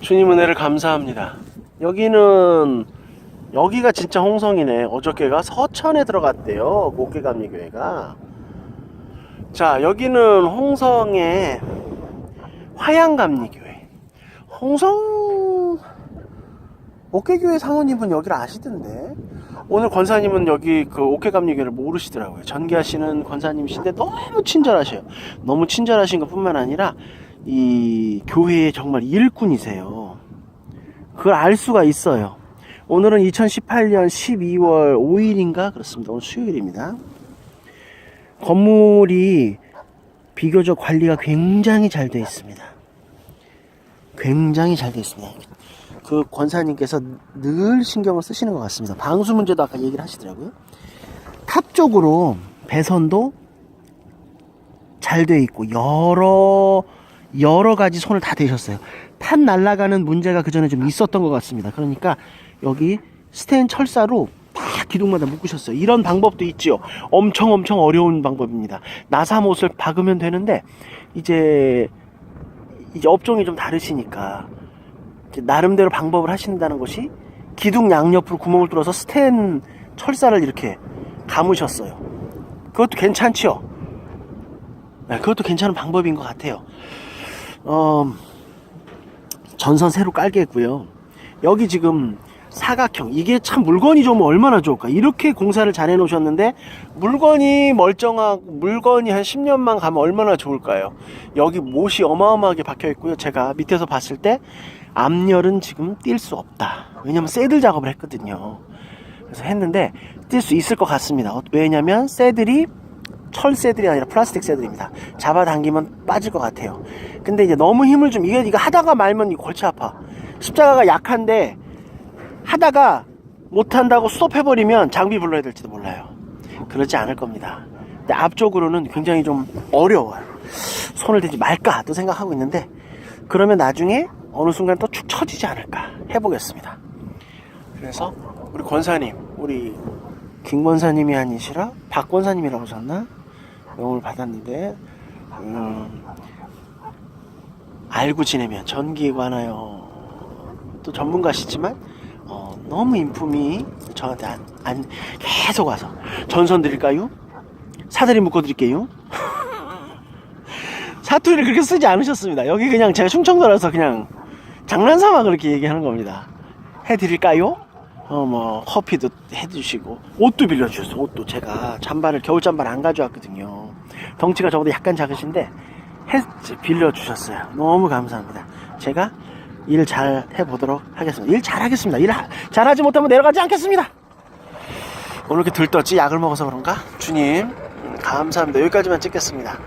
주님 은혜를 감사합니다. 여기는 여기가 진짜 홍성이네. 어저께가 서천에 들어갔대요. 목계감리교회가. 자, 여기는 홍성의 화양감리교회. 홍성 옥계교회 상원님은 여기를 아시던데 오늘 권사님은 여기 그 옥계감리교회를 모르시더라고요. 전개하시는 권사님이신데 너무 친절하셔요. 너무 친절하신 것 뿐만 아니라 이 교회의 정말 일꾼이세요. 그걸 알 수가 있어요. 오늘은 2018년 12월 5일인가 그렇습니다. 오늘 수요일입니다. 건물이 비교적 관리가 굉장히 잘 되어 있습니다. 굉장히 잘 되어 있습니다. 그 권사님께서 늘 신경을 쓰시는 것 같습니다. 방수 문제도 아까 얘기를 하시더라고요. 탑 쪽으로 배선도 잘돼 있고 여러 여러 가지 손을 다 대셨어요. 판 날아가는 문제가 그 전에 좀 있었던 것 같습니다. 그러니까 여기 스텐 철사로 다 기둥마다 묶으셨어요. 이런 방법도 있지요. 엄청 엄청 어려운 방법입니다. 나사못을 박으면 되는데 이제 이제 업종이 좀 다르시니까 나름대로 방법을 하신다는 것이 기둥 양옆으로 구멍을 뚫어서 스텐 철사를 이렇게 감으셨어요. 그것도 괜찮죠? 네, 그것도 괜찮은 방법인 것 같아요. 어, 전선 새로 깔겠고요. 여기 지금 사각형 이게 참 물건이 좀 얼마나 좋을까? 이렇게 공사를 잘 해놓으셨는데 물건이 멀쩡하고 물건이 한 10년만 가면 얼마나 좋을까요? 여기 못이 어마어마하게 박혀 있고요. 제가 밑에서 봤을 때 앞열은 지금 뛸 수 없다. 왜냐면 새들 작업을 했거든요. 그래서 했는데 뛸 수 있을 것 같습니다. 어, 왜냐면 새들이 철새들이 아니라 플라스틱 새들입니다. 잡아당기면 빠질 것 같아요. 근데 이제 너무 힘을 좀 이거 이거 하다가 말면 이 골치 아파. 십자가가 약한데 하다가 못한다고 스톱해버리면 장비 불러야 될지도 몰라요. 그러지 않을 겁니다. 근데 앞쪽으로는 굉장히 좀 어려워요. 손을 대지 말까 또 생각하고 있는데 그러면 나중에 어느 순간 또 축 처지지 않을까 해보겠습니다. 그래서 우리 권사님, 우리 김 권사님이 아니시라 박 권사님이라고 하셨나? 명을 받았는데 음, 알고 지내면 전기에 관하여 또 전문가시지만 어, 너무 인품이 저한테 안, 안 계속 와서 전선 드릴까요? 사다리 묶어 드릴게요. 사투리를 그렇게 쓰지 않으셨습니다. 여기 그냥 제가 충청도라서 그냥 장난삼아 그렇게 얘기하는 겁니다. 해드릴까요? 어, 뭐, 커피도 해주시고, 옷도 빌려주셨어요. 옷도 제가 잠바를, 겨울 잠바를 안 가져왔거든요. 덩치가 저보다 약간 작으신데, 해, 빌려주셨어요. 너무 감사합니다. 제가 일 잘 해보도록 하겠습니다. 일 잘 하겠습니다. 일 하- 잘하지 못하면 내려가지 않겠습니다. 오늘 이렇게 들떴지? 약을 먹어서 그런가? 주님, 음, 감사합니다. 여기까지만 찍겠습니다.